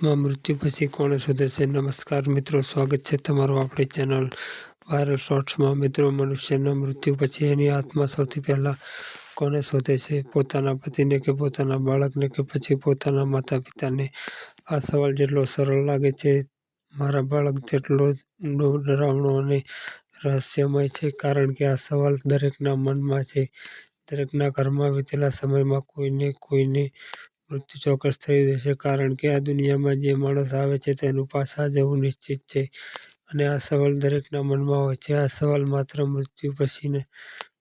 આત્મા મૃત્યુ પછી કોણે શોધે છે? નમસ્કાર મિત્રો, સ્વાગત છે તમારું આપણી ચેનલ વાયરલ શોર્ટ્સમાં મિત્રો, મનુષ્યના મૃત્યુ પછી એની આત્મા સૌથી પહેલાં કોને શોધે છે? પોતાના પતિને કે પોતાના બાળકને કે પછી પોતાના માતા પિતાને આ સવાલ જેટલો સરળ લાગે છે, મારા બાળક જેટલો ઊંડો ડરાવણો અને રહસ્યમય છે, કારણ કે આ સવાલ દરેકના મનમાં છે. દરેકના ઘરમાં વીતેલા સમયમાં કોઈને કોઈને મૃત્યુ ચોક્કસ થઈ જશે કારણ કે આ દુનિયામાં જે માણસ આવે છે તેનું પાછા જવું નિશ્ચિત છે અને આ સવાલ દરેકના મનમાં હોય છે. આ સવાલ માત્ર મૃત્યુ પછીને,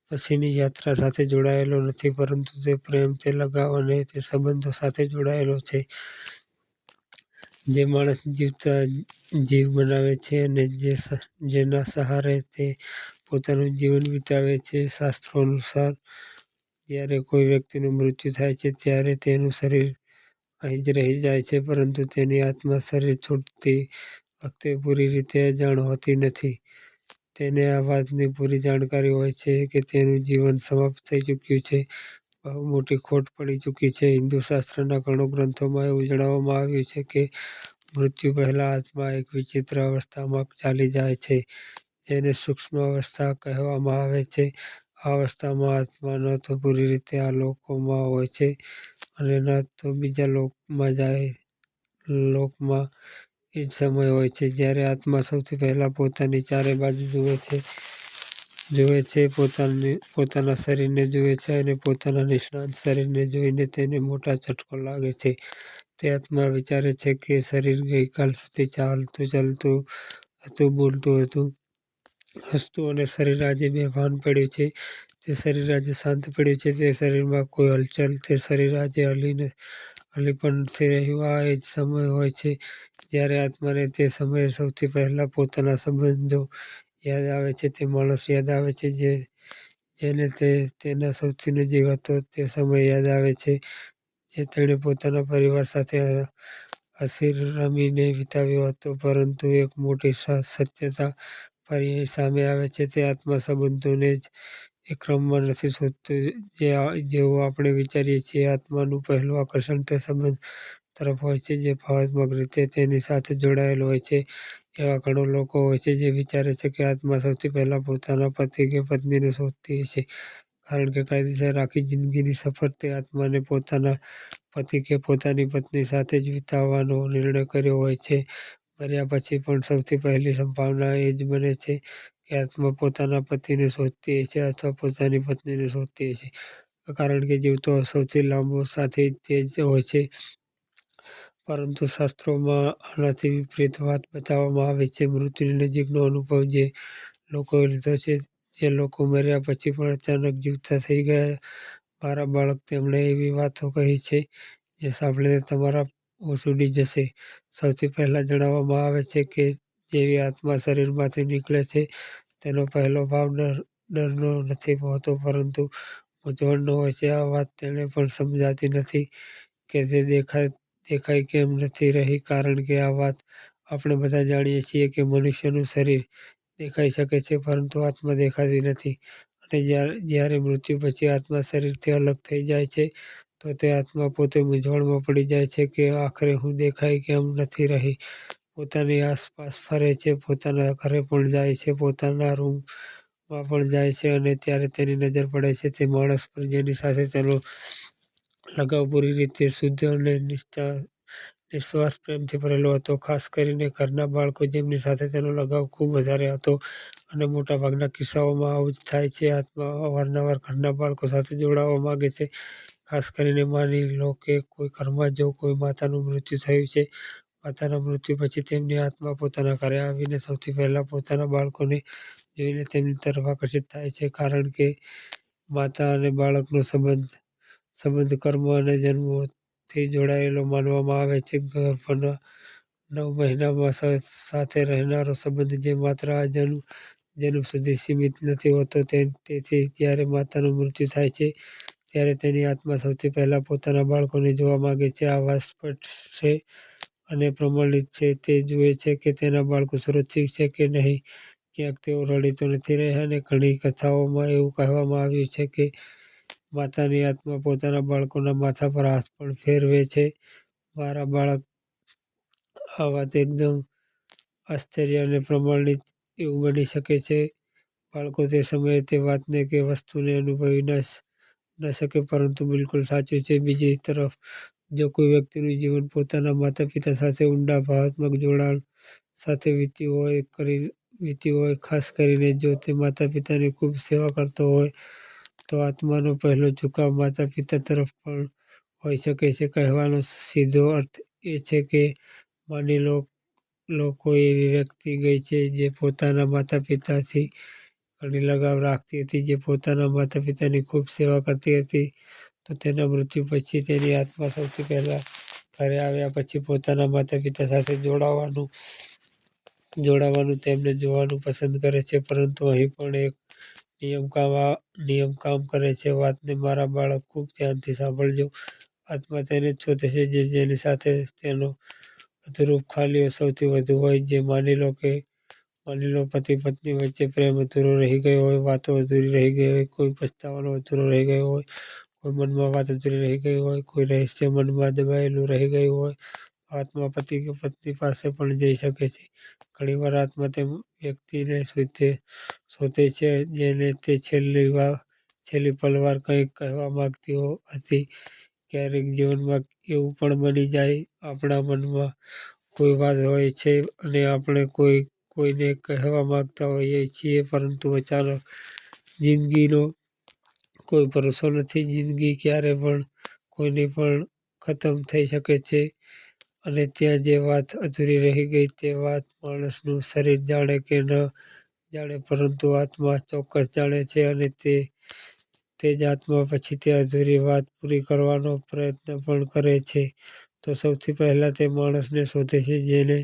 પછીની યાત્રા સાથે જોડાયેલો નથી, પરંતુ તે પ્રેમ, તે લગાવ અને તે સંબંધો સાથે જોડાયેલો છે. જે માણસ જીવતા જીવ બનાવે છે અને જે જેના સહારે તે પોતાનું જીવન વિતાવે છે શાસ્ત્રો અનુસાર જ્યારે કોઈ વ્યક્તિનું મૃત્યુ થાય છે ત્યારે તેનું શરીર અહીં જ રહી જાય છે, પરંતુ તેની આત્મા શરીર છોડતી વખતે પૂરી રીતે અજાણ હોતી નથી. તેને આ વાતની પૂરી જાણકારી હોય છે કે તેનું જીવન સમાપ્ત થઈ ચૂક્યું છે. બહુ મોટી ખોટ પડી ચૂકી છે. હિન્દુ શાસ્ત્રના ઘણો ગ્રંથોમાં એવું જણાવવામાં આવ્યું છે કે મૃત્યુ પહેલાં આત્મા એક વિચિત્ર અવસ્થામાં ચાલી જાય છે, જેને સૂક્ષ્મ અવસ્થા કહેવામાં આવે છે. આ અવસ્થામાં આત્મા ન તો પૂરી રીતે આ લોકોમાં હોય છે અને ન તો બીજા લોકમાં જાય, લોકમાં એ જ સમય હોય છે જ્યારે આત્મા સૌથી પહેલાં પોતાની ચારે બાજુ જુએ છે જુએ છે, પોતાની, પોતાના શરીરને જુએ છે અને પોતાના નિષ્ણાંત શરીરને જોઈને તેને મોટા ચટકો લાગે છે. તે આત્મા વિચારે છે કે શરીર ગઈકાલ સુધી ચાલતું ચાલતું હતું, બોલતું હતું. હસતું અને શરીર આજે બેભાન પડ્યું છે. તે શરીર આજે શાંત પડ્યું છે. તે શરીરમાં કોઈ હલચલ, તે શરીર આજે હલીને હલી પણ નથી રહ્યું. આ એ જ સમય હોય છે જ્યારે આત્માને તે સમયે સૌથી પહેલાં પોતાના સંબંધો યાદ આવે છે. તે માણસ યાદ આવે છે જે, જેને તે, તેના સૌથી નજીક હતો તે સમય યાદ આવે છે. જે તેણે પોતાના પરિવાર સાથે અસીર રમીને વિતાવ્યો હતો. પરંતુ એક મોટી સત્યતા ફરી સામે આવે છે તે આત્મા સંબંધોને જ એ ક્રમમાં નથી શોધતું જે જેવું આપણે વિચારીએ છીએ, આત્માનું પહેલું આકર્ષણ તે સંબંધ તરફ હોય છે જે ભાવાત્મક રીતે તેની સાથે જોડાયેલો હોય છે. એવા ઘણો લોકો હોય છે જે વિચારે છે કે આત્મા સૌથી પહેલાં પોતાના પતિ કે પત્નીને શોધતી છે. કારણ કે કાયદેસર આખી જિંદગીની સફર તે આત્માને પોતાના પતિ કે પોતાની પત્ની સાથે જ વિતાવવાનો નિર્ણય કર્યો હોય છે. મર્યા પછી પણ સૌથી પહેલી સંભાવના એ જ બને છે કે આત્મા પોતાના પતિને શોધતી છે અથવા પોતાની પત્નીને શોધતી છે કારણ કે જીવતો સૌથી લાંબો સાથી તે જ હોય છે. પરંતુ શાસ્ત્રોમાં આનાથી વિપરીત વાત બતાવવામાં આવે છે. મૃત્યુની નજીકનો અનુભવ જે લોકોએ લીધો છે, જે લોકો મર્યા પછી પણ અચાનક જીવતા થઈ ગયા. મારા બાળક તેમણે એવી વાતો કહી છે, જે સાંભળીને તમારા ઉડી જશે. સૌથી પહેલાં જણાવવામાં આવે છે કે, જેવી આત્મા શરીરમાંથી નીકળે છે, તેનો પહેલો ભાવ ડર, ડરનો નથી હોતો, પરંતુ મૂંઝવણનો હોય છે. આ વાત તેને પણ સમજાતી નથી કે તે દેખાય દેખાય કેમ નથી રહી, કારણ કે આ વાત આપણે બધા જાણીએ છીએ કે મનુષ્યનું શરીર દેખાઈ શકે છે, પરંતુ આત્મા દેખાતી નથી. અને જ્યારે જ્યારે મૃત્યુ પછી આત્મા શરીરથી અલગ થઈ જાય છે તો તે આત્મા પોતે મૂંઝવણમાં પડી જાય છે કે આખરે હું દેખાય કેમ નથી રહી. પોતાની આસપાસ ફરે છે, પોતાના ઘરે પણ જાય છે, પોતાના રૂમમાં પણ જાય છે અને ત્યારે તેની નજર પડે છે. તે માણસ પર જેની સાથે તેનો લગાવ પૂરી રીતે શુદ્ધ અને નિષ્ઠા નિઃશ્વાસ પ્રેમથી ભરેલો હતો. ખાસ કરીને ઘરના બાળકો જેમની સાથે તેનો લગાવ ખૂબ વધારે હતો અને મોટાભાગના કિસ્સાઓમાં આવું જ થાય છે. આત્મા અવારનવાર ઘરના બાળકો સાથે જોડાવા માગે છે. ખાસ કરીને માની લો કે કોઈ ઘરમાં જો કોઈ માતાનું મૃત્યુ થયું છે, માતાના મૃત્યુ પછી તેમની આત્મા પોતાના ઘરે આવીને સૌથી પહેલાં પોતાના બાળકોને જોઈને તેમની તરફ આકર્ષિત થાય છે. કારણ કે માતા અને બાળકનો સંબંધ સંબંધ કર્મ અને જન્મોથી જોડાયેલો માનવામાં આવે છે. ગર્ભના નવ મહિનામાં સાથે રહેનારો સંબંધ જે માત્ર આ જન્મ જન્મ સુધી સીમિત નથી હોતો તેથી જ્યારે માતાનું મૃત્યુ થાય છે ત્યારે તેની આત્મા સૌથી પહેલાં પોતાના બાળકોને જોવા માગે છે. આ વાત સ્પષ્ટ છે અને પ્રમાણિત છે. તે જુએ છે કે તેના બાળકો સુરક્ષિત છે કે નહીં. ક્યાંક તેઓ રડી તો નથી રહ્યા અને ઘણી કથાઓમાં એવું કહેવામાં આવ્યું છે કે માતાની આત્મા પોતાના બાળકોના માથા પર હાથ પણ ફેરવે છે. મારા બાળક આ વાત એકદમ આશ્ચર્ય અને પ્રમાણિત એવું બની શકે છે. બાળકો તે સમયે તે વાતને કે વસ્તુને અનુભવી ન શકે પરંતુ બિલકુલ સાચું છે. બીજી તરફ જો કોઈ વ્યક્તિનું જીવન પોતાના માતા-પિતા સાથે ઊંડા ભાવાત્મક જોડાણ સાથે વીત્યું હોય, કરી વીત્યું હોય ખાસ કરીને જો તે માતા-પિતાની ખૂબ સેવા કરતો હોય, તો આત્માનો પહેલો ઝુકાવ માતા-પિતા તરફ પણ હોઈ શકે છે. કહેવાનો સીધો અર્થ એ છે કે માની લો લોકો એવી વ્યક્તિ ગઈ છે જે પોતાના માતા-પિતાથી ઘણી લગાવ રાખતી હતી, જે પોતાના માતા-પિતાની ખૂબ સેવા કરતી હતી, તો તેના મૃત્યુ પછી તેની આત્મા સૌથી પહેલાં ઘરે આવ્યા પછી પોતાના માતા-પિતા સાથે જોડાવાનું જોડાવાનું તેમને જોવાનું પસંદ કરે છે. પરંતુ અહીં પણ એક નિયમ કામ કરે છે. વાતને મારા બાળક ખૂબ ધ્યાનથી સાંભળજો. આત્મા તેને જ છે છે જેની સાથે તેનો અધરૂપ ખાલીઓ સૌથી વધુ હોય જે માની લો પતિ-પત્ની વચ્ચે પ્રેમ અધૂરો રહી ગયો હોય, વાતો અધૂરી રહી ગઈ હોય, કોઈ પસ્તાવાનો અધૂરો રહી ગયો હોય, કોઈ મનમાં વાત અધૂરી રહી ગઈ હોય, કોઈ રહસ્ય મનમાં દબાયેલું રહી ગયું હોય, આત્મા પતિ કે પત્ની પાસે પણ જઈ શકે છે. ઘણીવાર આત્મા તે વ્યક્તિને શોધે છે જેને તે છેલ્લી પલવાર કંઈક કહેવા માંગતી હતી. ક્યારેક જીવનમાં એવું પણ બની જાય આપણા મનમાં કોઈ વાત હોય છે અને આપણે કોઈને કહેવા માંગતા હોઈએ છીએ, પરંતુ અચાનક જિંદગીનો કોઈ ભરોસો નથી. જિંદગી ક્યારે પણ કોઈને પણ ખતમ થઈ શકે છે અને ત્યાં જે વાત અધૂરી રહી ગઈ તે વાત માણસનું શરીર જાણે કે ન જાણે, પરંતુ આત્મા ચોક્કસ જાણે છે અને તે જ આત્મા પછી તે અધૂરી વાત પૂરી કરવાનો પ્રયત્ન પણ કરે છે. તો સૌથી પહેલાં તે માણસને શોધે છે જેને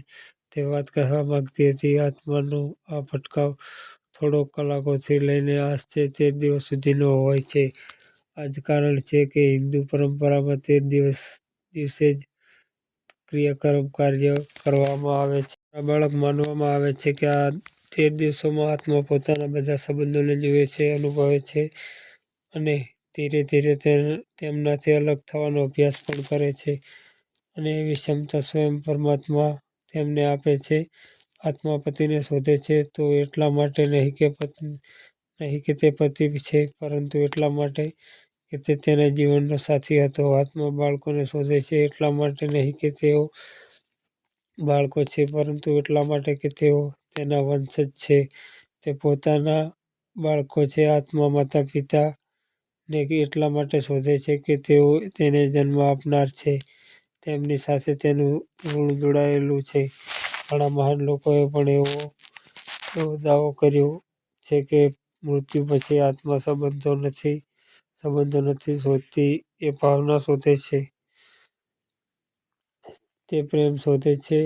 તે વાત કહેવા માગતી હતી. આત્માનો આ ભટકાવ થોડો કલાકોથી લઈને આશરે તેર દિવસ સુધીનો હોય છે. આ જ કારણ છે કે હિન્દુ પરંપરામાં તેર દિવસે જ ક્રિયાકર્મ કાર્ય કરવામાં આવે છે. આ બાળક માનવામાં આવે છે કે આ તેર દિવસોમાં આત્મા પોતાના બધા સંબંધોને જુએ છે, અનુભવે છે અને ધીરે ધીરે તેમનાથી અલગ થવાનો અભ્યાસ પણ કરે છે અને એવી ક્ષમતા સ્વયં પરમાત્મા તેમને આપે છે. આત્મા પતિને શોધે છે તો એટલા માટે નહીં કે તે પતિ છે પરંતુ એટલા માટે કે તે તેના જીવનનો સાથી હતો. આત્મા બાળકોને શોધે છે એટલા માટે નહીં કે તેઓ બાળકો છે પરંતુ એટલા માટે કે તેઓ તેના વંશજ છે, તે પોતાના બાળકો છે. આત્મા માતા-પિતાને એટલા માટે શોધે છે કે તેઓ તેને જન્મ આપનાર છે, તેમની સાથે તેનું ઋણ જોડાયેલું છે. ઘણા મહાન લોકોએ પણ એવો દાવો કર્યો છે કે મૃત્યુ પછી આત્મા સંબંધો નથી સંબંધો નથી શોધતી, એ ભાવના શોધે છે. તે પ્રેમ શોધે છે,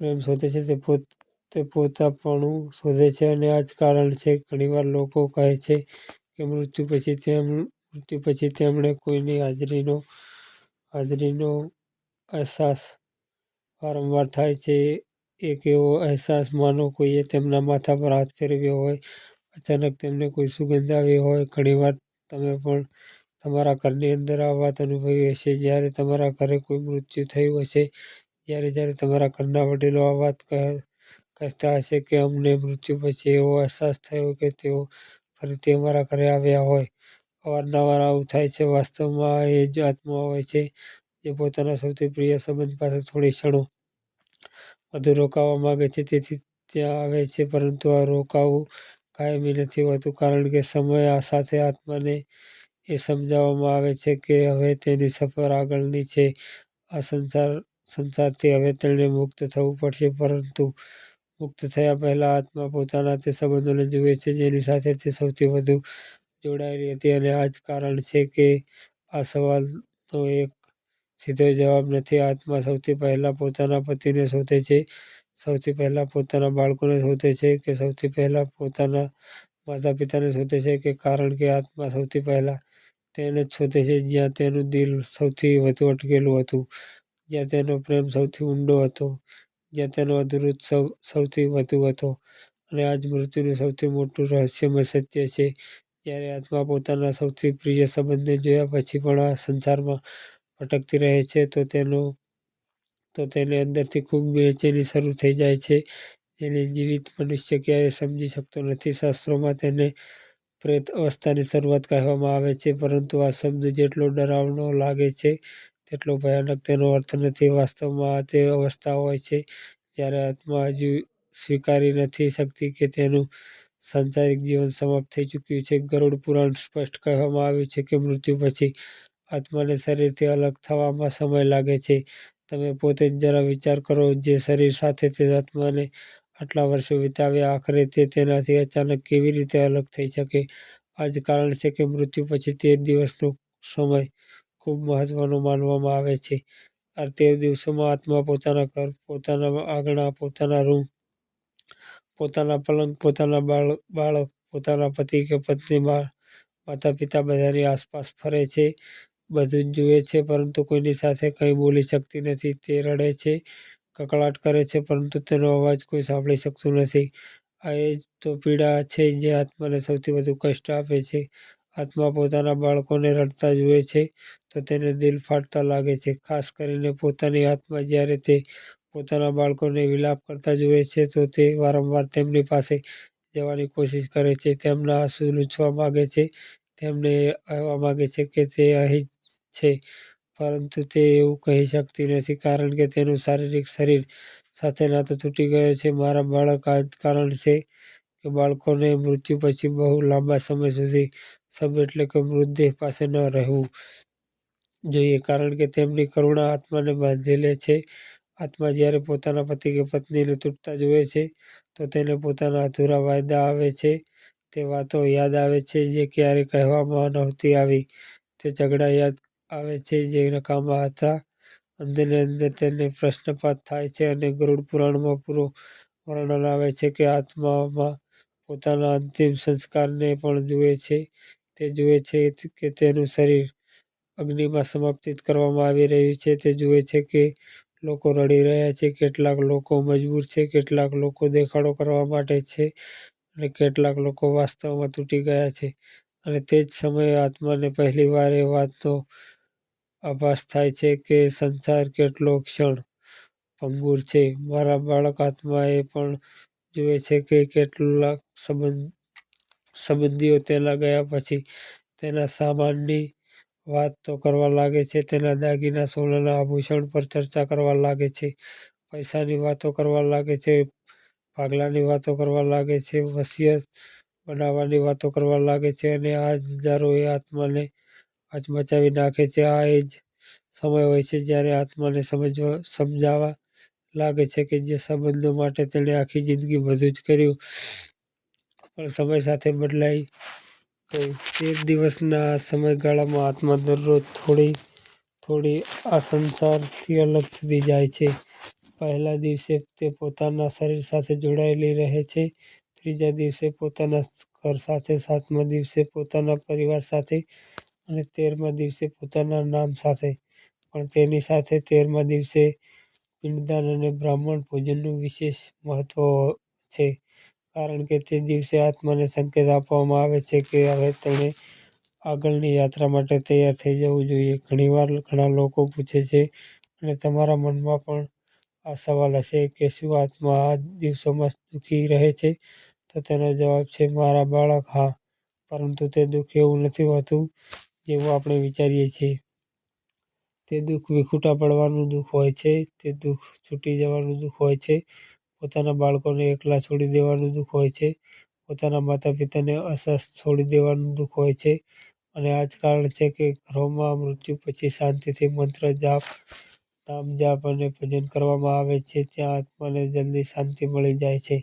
પ્રેમ શોધે છે તે પોત તે પોતાપણું શોધે છે અને આ જ કારણ છે ઘણીવાર લોકો કહે છે કે મૃત્યુ પછી તેમ મૃત્યુ પછી તેમણે કોઈની હાજરીનો અહેસાસ વારંવાર થાય છે. એક એવો અહેસાસ માનો કોઈએ તેમના માથા પર હાથ ફેરવ્યો હોય, અચાનક તેમને કોઈ સુગંધ આવી હોય. ઘણીવાર તમે પણ તમારા ઘરની અંદર આ વાત અનુભવી હશે જ્યારે તમારા ઘરે કોઈ મૃત્યુ થયું હશે. જ્યારે તમારા ઘરના વડીલો આ વાત કહેતા હશે કે અમને મૃત્યુ પછી એવો અહેસાસ થયો કે તેઓ ફરીથી અમારા ઘરે આવ્યા હોય. અવારનવાર આવું થાય છે. વાસ્તવમાં એ જ આત્મા હોય છે જે પોતાના સૌથી પ્રિય સંબંધ પાસે થોડી ક્ષણો વધુ રોકાવા માગે છે તેથી ત્યાં આવે છે. પરંતુ આ રોકાવું કાયમી નથી હોતું, કારણ કે સમય સાથે આત્માને એ સમજાવવામાં આવે છે કે હવે તેની સફર આગળની છે. આ સંસાર, સંસારથી હવે તેણે મુક્ત થવું પડશે. પરંતુ મુક્ત થયા પહેલાં આત્મા પોતાના તે સંબંધોને જુએ છે જેની સાથે તે સૌથી વધુ જોડાયેલી હતી અને આ જ કારણ છે કે આ સવાલનો એક સીધો જવાબ નથી. આત્મા સૌથી પહેલાં પોતાના પતિને શોધે છે, સૌથી પહેલાં પોતાના બાળકોને શોધે છે કે સૌથી પહેલાં પોતાના માતા-પિતાને શોધે છે કે કારણ કે આત્મા સૌથી પહેલાં તેને જ શોધે છે જ્યાં તેનું દિલ સૌથી વધુ અટકેલું હતું, જ્યાં તેનો પ્રેમ સૌથી ઊંડો હતો, જ્યાં તેનો અમૃત સૌથી વધુ હતો. અને આ જ મૃત્યુનું સૌથી મોટું રહસ્યમય સત્ય છે. જ્યારે આત્મા પોતાના સૌથી પ્રિય સંબંધને જોયા પછી પણ આ સંસારમાં ભટકતી રહે છે, તો તેનો, તો તેને અંદરથી ખૂબ બેચેની શરૂ થઈ જાય છે. જેને જીવિત મનુષ્ય ક્યારેય સમજી શકતો નથી. શાસ્ત્રોમાં તેને પ્રેત અવસ્થાની શરૂઆત કહેવામાં આવે છે, પરંતુ આ શબ્દ જેટલો ડરાવનો લાગે છે, તેટલો ભયાનક તેનો અર્થ નથી. વાસ્તવમાં આ તે અવસ્થા હોય છે, જ્યારે આત્મા હજુ સ્વીકારી નથી શકતી કે તેનું સાંસારિક જીવન સમાપ્ત થઈ ચૂક્યું છે. ગરુડ પુરાણ સ્પષ્ટ કહેવામાં આવ્યું છે કે મૃત્યુ પછી આત્માને શરીરથી અલગ થવામાં સમય લાગે છે. તમે પોતે જરા વિચાર કરો, જે શરીર સાથે તે આત્માને આટલા વર્ષો વિતાવ્યા, આખરે તે તેનાથી અચાનક કેવી રીતે અલગ થઈ શકે? આ જ કારણ છે કે મૃત્યુ પછી તેર દિવસનો સમય ખૂબ મહત્વનો માનવામાં આવે છે. આ તેર દિવસોમાં આત્મા પોતાના ઘર, પોતાના આંગણા, પોતાના રૂમ પોતાના પલંગ, પોતાના બાળ, બાળક, પોતાના પતિ કે પત્ની માતા પિતા બધાની આસપાસ ફરે છે, બધું જ જુએ છે, પરંતુ કોઈની સાથે કંઈ બોલી શકતી નથી. તે રડે છે, કકળાટ કરે છે, પરંતુ તેનો અવાજ કોઈ સાંભળી શકતું નથી. આ એ જ તો પીડા છે જે આત્માને સૌથી વધુ કષ્ટ આપે છે. આત્મા પોતાના બાળકોને રડતા જુએ છે, તો તેને દિલ ફાટતા લાગે છે, ખાસ કરીને પોતાની આત્મા જ્યારે તે પોતાના બાળકોને વિલાપ કરતા જુએ છે, તો તે વારંવાર તેમની પાસે જવાની કોશિશ કરે છે. તેમના આંસુ લૂછવા માગે છે. તેમને કહેવા માગે છે કે તે અહીં છે, પરંતુ તે એવું કહી શકતી નથી, કારણ કે તેનું શારીરિક શરીર સાથે નાતો તૂટી ગયો છે. મારા બાળક આ કારણ છે કે બાળકોને મૃત્યુ પછી બહુ લાંબા સમય સુધી સબ એટલે કે મૃતદેહ પાસે ન રહેવું જોઈએ, કારણ કે તેમની કરુણા આત્માને બાંધી લે છે. આત્મા જ્યારે પોતાના પતિ કે પત્નીને તૂટતા જુએ છે, તો તેને પોતાના અધૂરા વાયદા આવે છે. તે વાતો યાદ આવે છે જે ક્યારે કહેવામાં નહોતી આવી. તે ઝઘડા યાદ આવે છે જે નકામા હતા. અંદરને અંદર તેને પ્રશ્નપાત થાય છે અને ગરુડ પુરાણમાં પૂરો વર્ણન આવે છે કે આત્મામાં પોતાના અંતિમ સંસ્કારને પણ જુએ છે. તે જુએ છે કે તેનું શરીર અગ્નિમાં સમાપ્તિત કરવામાં આવી રહ્યું છે. તે જુએ છે કે લોકો રડી રહ્યા છે, કેટલાક લોકો મજબૂર છે, કેટલાક લોકો દેખાડો કરવા માટે છે અને કેટલાક લોકો વાસ્તવમાં તૂટી ગયા છે. અને તે જ સમયે આત્માને પહેલીવાર એ વાતનો આભાસ થાય છે કે સંસાર કેટલો ક્ષણ ભંગુર છે. મારા બાળક આત્મા એ પણ જુએ છે કે કેટલાક સંબંધ, સંબંધીઓ તેના ગયા પછી તેના સામાનની વાત તો કરવા લાગે છે, તેના દાગીના સોનાના આભૂષણ પર ચર્ચા કરવા લાગે છે, પૈસાની વાતો કરવા લાગે છે, ભાગલાની વાતો કરવા લાગે છે, વસિયત બનાવવાની વાતો કરવા લાગે છે અને આ જ હજારો એ આત્માને હચમચાવી નાખે છે. આ એ જ સમય હોય છે જ્યારે આત્માને સમજવા, સમજાવવા લાગે છે કે જે સંબંધો માટે તેણે આખી જિંદગી બધું જ કર્યું. પણ સમય સાથે બદલાઈ તેર દિવસના સમયગાળામાં આત્મા દરરોજ થોડી થોડી આ સંસારથી અલગ થતી જાય છે. પહેલા દિવસે તે પોતાના શરીર સાથે જોડાયેલી રહે છે. ત્રીજા દિવસે પોતાના ઘર સાથે, સાતમા દિવસે પોતાના પરિવાર સાથે અને તેરમા દિવસે પોતાના નામ સાથે. પણ તેની સાથે તેરમા દિવસે પિંડદાન અને બ્રાહ્મણ ભોજનનું વિશેષ મહત્ત્વ છે. કારણ કે તે દિવસે આત્માને સંકેત આપવામાં આવે છે કે હવે તેણે આગળની યાત્રા માટે તૈયાર થઈ જવું જોઈએ. ઘણીવાર ઘણા લોકો પૂછે છે અને તમારા મનમાં પણ આ સવાલ હશે કે શું આત્મા આ દિવસોમાં દુઃખી રહે છે? તો તેનો જવાબ છે, મારા બાળક, હા, પરંતુ તે દુઃખ એવું નથી હોતું જેવું આપણે વિચારીએ છીએ. તે દુઃખ વિખૂટા પડવાનું દુઃખ હોય છે, તે દુઃખ છૂટી જવાનું દુઃખ હોય છે પોતાના બાળકોને એકલા છોડી દેવાનું દુઃખ હોય છે. પોતાના માતા પિતાને અસ્વસ્થ છોડી દેવાનું દુઃખ હોય છે. અને આ જ કારણ છે કે ઘરોમાં મૃત્યુ પછી શાંતિથી મંત્ર જાપ, નામ જાપ અને ભજન કરવામાં આવે છે. ત્યાં આત્માને જલ્દી શાંતિ મળી જાય છે.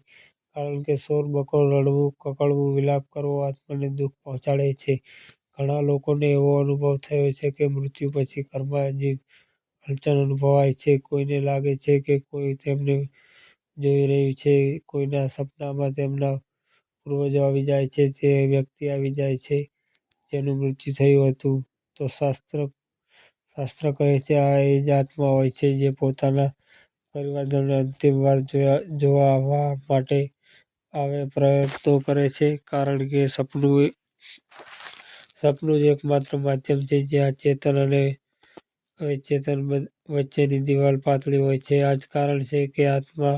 કારણ કે શોર, બકોર રડવું કકળવું, વિલાપ કરવો આત્માને દુઃખ પહોંચાડે છે. ઘણા લોકોને એવો અનુભવ થયો છે કે મૃત્યુ પછી ઘરમાં જે હલચલ અનુભવાય છે. કોઈને લાગે છે કે કોઈ તેમને જોઈ રહ્યું છે, કોઈના સપનામાં તેમના પૂર્વજો આવી જાય છે, તે વ્યક્તિ આવી જાય છે, જેનું મૃત્યુ થયું હતું. તો શાસ્ત્ર શાસ્ત્ર કહે છે, આ એ જ આત્મા હોય છે જે પોતાના પરિવારજનોને અંતિમ વાર જોયા, જોવા આવવા માટે આવે પ્રયત્નો કરે છે, કારણ કે સપનું સપનું જ એકમાત્ર માધ્યમ છે જ્યાં ચેતન અને હવે ચેતન વચ્ચેની દિવાલ પાતળી હોય છે. આ જ કારણ છે કે આત્મા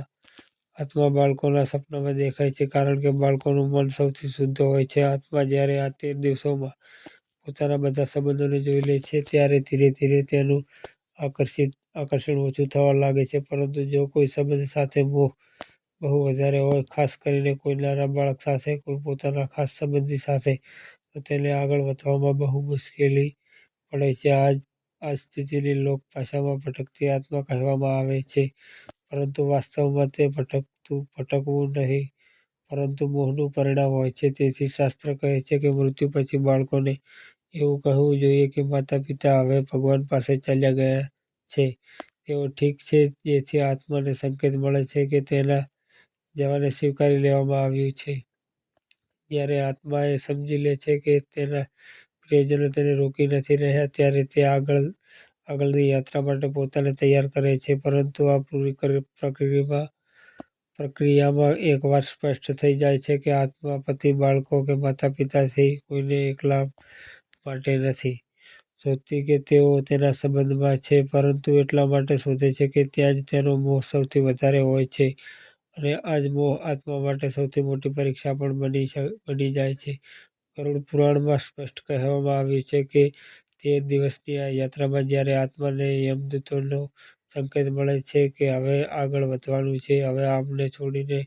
આત્મા બાળકોના સપનામાં દેખાય છે કારણ કે બાળકોનું મન સૌથી શુદ્ધ હોય છે. આત્મા જ્યારે આ તેર દિવસોમાં પોતાના બધા સંબંધોને જોઈ લે છે ત્યારે ધીરે ધીરે તેનું આકર્ષિત, આકર્ષણ ઓછું થવા લાગે છે. પરંતુ જો કોઈ સંબંધ સાથે મોહ બહુ વધારે હોય, ખાસ કરીને કોઈ નાના બાળક સાથે, કોઈ પોતાના ખાસ સંબંધી સાથે, તો તેને આગળ વધવામાં બહુ મુશ્કેલી પડે છે. આ આ સ્થિતિને લોક ભાષામાં ભટકતી આત્મા કહેવામાં આવે છે. પરંતુ વાસ્તવમાં તે ભટકતું, ભટકવું નહીં, પરંતુ મોહનું પરિણામ હોય છે. તેથી શાસ્ત્ર કહે છે કે મૃત્યુ પછી બાળકોને એવું કહેવું જોઈએ કે માતા પિતા હવે ભગવાન પાસે ચાલ્યા ગયા છે. તેઓ ઠીક છે, જેથી આત્માને સંકેત મળે છે કે તેના જવાને સ્વીકારી લેવામાં આવ્યું છે. જ્યારે આત્મા એ સમજી લે છે કે તેના પ્રિયજનો તેને રોકી નથી રહ્યા, ત્યારે તે આગળ આગળની યાત્રા માટે પોતાને તૈયાર કરે છે, પરંતુ આ પૂરી પ્રક્રિયામાં પ્રક્રિયામાં એકવાર સ્પષ્ટ થઈ જાય છે કે આત્મા પતિ બાળકો કે માતા પિતાથી કોઈને એકલા માટે નથી. શોધતી કે તેઓ તેના સંબંધમાં છે, પરંતુ એટલા માટે શોધે છે કે ત્યાં જ તેનો મોહ સૌથી વધારે હોય છે અને આ જ મોહ આત્મા માટે સૌથી મોટી પરીક્ષા પણ બની બની જાય છે. ગરુડ પુરાણમાં સ્પષ્ટ કહેવામાં આવ્યું છે કે તેર દિવસની આ યાત્રામાં જ્યારે આત્માને યમદૂતોનો સંકેત મળે છે કે હવે આગળ વધવાનું છે, હવે આમને છોડીને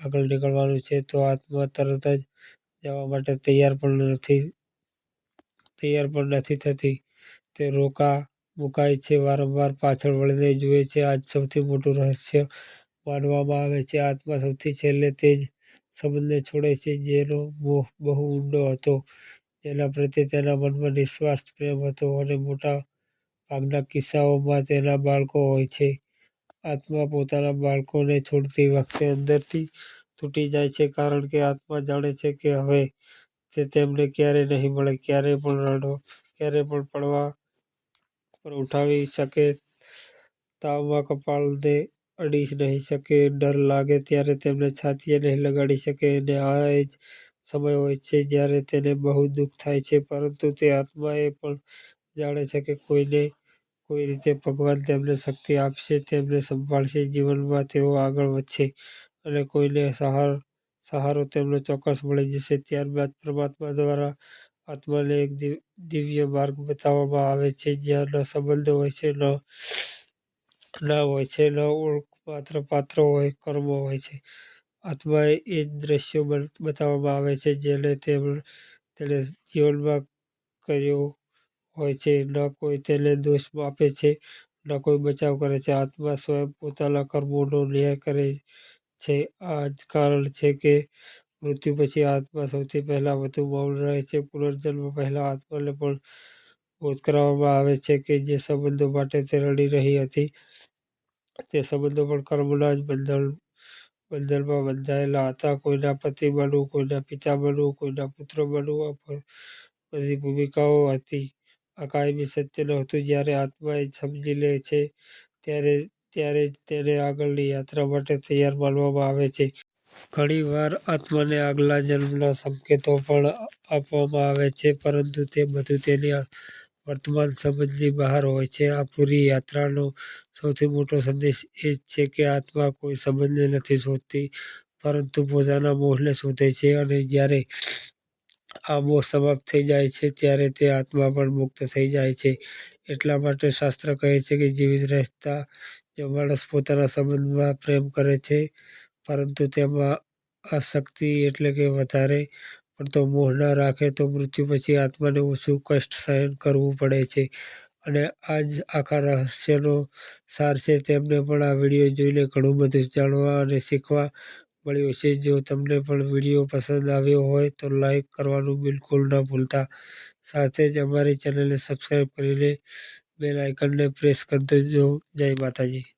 આગળ નીકળવાનું છે, તો આત્મા તરત જ જવા માટે તૈયાર પણ નથી, તૈયાર પણ નથી થતી. તે રોકા મુકાય છે, વારંવાર પાછળ વળીને જુએ છે. આ સૌથી મોટું રહસ્ય માનવામાં આવે છે. આત્મા સૌથી છેલ્લે તે જ સંબંધને છોડે છે, જેનો મોહ બહુ ઊંડો હતો. જેના પ્રત્યે તેના મનમાં નિસ્વાર્થ પ્રેમ હતો અને મોટા ભાગના કિસ્સાઓમાં તેના બાળકો હોય છે. આત્મા પોતાના બાળકોને છોડતી વખતે અંદરથી તૂટી જાય છે કારણ કે આત્મા જાણે છે કે હવે તે તેમને ક્યારેય નહીં મળે ક્યારેય પણ રડો ક્યારેય પણ પડવા પર ઉઠાવી શકે, તાવમાં કપાળને અડી નહીં શકે, ડર લાગે ત્યારે તેમને છાતીએ નહીં લગાડી શકે અને આ જ સમય હોય છે જ્યારે તેને બહુ દુઃખ થાય છે, પરંતુ તે આત્મા એ પણ જાણે છે કે કોઈને કોઈ રીતે ભગવાન તેમને શક્તિ આપશે, તેમને સંભાળશે, જીવનમાં તેઓ આગળ વધશે અને કોઈને સહાર, સહારો તેમનો ચોક્કસ મળી જશે. ત્યારબાદ પરમાત્મા દ્વારા આત્માને એક દિવ્ય માર્ગ બતાવવામાં આવે છે, જ્યાં ન સંબંધ હોય છે, ન, ના હોય છે, ન ઓળખ માત્ર પાત્ર હોય, કર્મો હોય છે. આત્માએ એ જ દ્રશ્યો બતાવવામાં આવે છે જેને તેણે જીવનમાં કર્યો હોય છે. ન કોઈ તેને દોષ આપે છે, ન કોઈ બચાવ કરે છે. આત્મા સ્વયં પોતાના કર્મોનો ન્યાય કરે છે. આ જ કારણ છે કે મૃત્યુ પછી આત્મા સૌથી પહેલાં વધુ મૌન રહે છે. પુનર્જન્મ પહેલાં આત્માને પણ બોધ કરાવવામાં આવે છે કે જે સંબંધો માટે તે રડી રહી હતી, તે સંબંધો પણ કર્મના જ બંધન બંધનમાં બંધાયેલા હતા. કોઈના પતિ બનવું, કોઈના પિતા બનવું, કોઈના પુત્ર બનવું બધી ભૂમિકાઓ હતી. આ કાયમી સત્ય નહોતું જ્યારે આત્મા એ સમજી લે છે, ત્યારે ત્યારે જ તેને આગળની યાત્રા માટે તૈયાર માનવામાં આવે છે. ઘણીવાર આત્માને આગલા જન્મના સંકેતો પણ આપવામાં આવે છે, પરંતુ તે બધું તેની વર્તમાન સમજની બહાર હોય છે. આ પૂરી યાત્રાનો સૌથી મોટો સંદેશ એ જ છે કે આત્મા કોઈ સંબંધને નથી શોધતી, પરંતુ પોતાના મોહને શોધે છે અને જ્યારે આ મોહ સમાપ્ત થઈ જાય છે, ત્યારે તે આત્મા પણ મુક્ત થઈ જાય છે. એટલા માટે શાસ્ત્ર કહે છે કે જીવિત રહેતા જો માણસ પોતાના સંબંધમાં પ્રેમ કરે છે, પરંતુ તેમાં આસક્તિ એટલે કે વધારે પડતો મોહ ન રાખે તો મૃત્યુ પછી આત્માને ઓછું કષ્ટ સહન કરવું પડે છે. અને આ જ આખા રહસ્યનો સાર છે તેમને પણ આ વીડિયો જોઈને ઘણું બધું જાણવા અને શીખવા મળ્યું છે. જો તમને પણ વીડિયો પસંદ આવ્યો હોય તો લાઈક કરવાનું બિલકુલ ન ભૂલતા. સાથે જ અમારી ચેનલને સબસ્ક્રાઈબ કરીને બેલ આઇકનને પ્રેસ કરી દેજો. જય માતાજી.